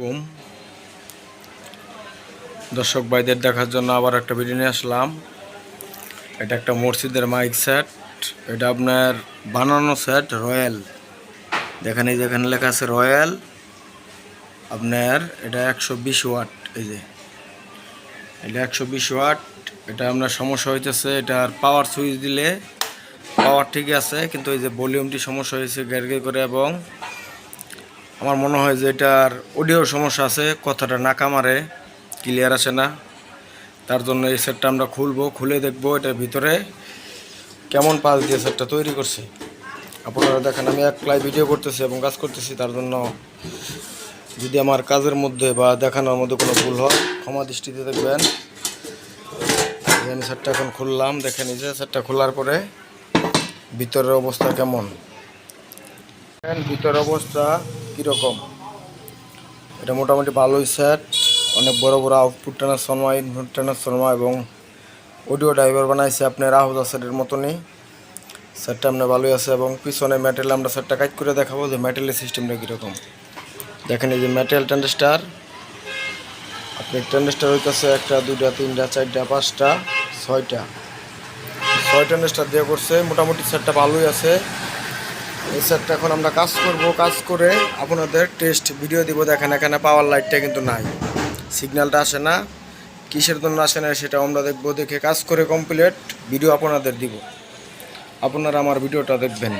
কুম দর্শক ভাইদের দেখার জন্য আবার একটা ভিডিও নিয়ে আসলাম। এটা একটা মসজিদের মাইক সেট এটা আপনার বানানো সেট রয়্যাল দেখেন, এই যেখানে লেখা আছে রয়্যাল আপনার এটা একশো বিশ ওয়াট এই যে। এটা একশো বিশ ওয়াট এটা আপনার সমস্যা হইতেছে এটার পাওয়ার সুইচ দিলে পাওয়ার ঠিকই আছে, কিন্তু এই যে ভলিউমটি সমস্যা হয়েছে গ্যারগে করে এবং আমার মনে হয় যে এটার অডিও সমস্যা আছে, কথাটা নাকা মারে ক্লিয়ার আসে না। তার জন্য এই সেটটা আমরা খুলবো, খুলে দেখব এটার ভিতরে কেমন পাস দিয়ে সেটটা তৈরি করছে। আপনারা দেখেন, আমি এক একলাই ভিডিও করতেছি এবং কাজ করতেছি, তার জন্য যদি আমার কাজের মধ্যে বা দেখানোর মধ্যে কোনো ভুল হয়, ক্ষমা দৃষ্টিতে দেখবেন। আমি সেটটা এখন খুললাম, দেখেন এই যে সেটটা খোলার পরে ভিতরের অবস্থা কেমন। ভিতরের অবস্থা কীরকম? এটা মোটামুটি ভালোই সেট অনেক বড় বড় আউটপুট ট্রান্সফর্মার ইনপুট ট্রান্সফর্মার এবং অডিও ড্রাইভার বানাইছে আপনার রাহুল সেটের মতনই। সেটটা আপনার ভালোই আছে এবং পিছনে মেটেল আমরা সেটটা কাজ করে দেখাবো যে মেটেলের সিস্টেমটা কীরকম। দেখেন এই যে মেটেল ট্যান্ডেস্টার আপনি ট্যান্ডেস্টার হইতেছে একটা, দুইটা, তিনটা, চারটা, পাঁচটা, ছয়টা। ছয় ট্যান্ডেস্টার দিয়ে করছে, মোটামুটি সেটটা ভালোই আছে। এই সেটটা এখন আমরা কাজ করব। কাজ করে আপনাদের টেস্ট ভিডিও দিব। দেখেন এখানে পাওয়ার লাইটটা কিন্তু নাই। সিগন্যালটা আসে না। কিসের জন্য আসে না সেটা আমরা দেখব। দেখে কাজ করে কমপ্লিট ভিডিও আপনাদের দিব। আপনারা আমার ভিডিওটা দেখবেন।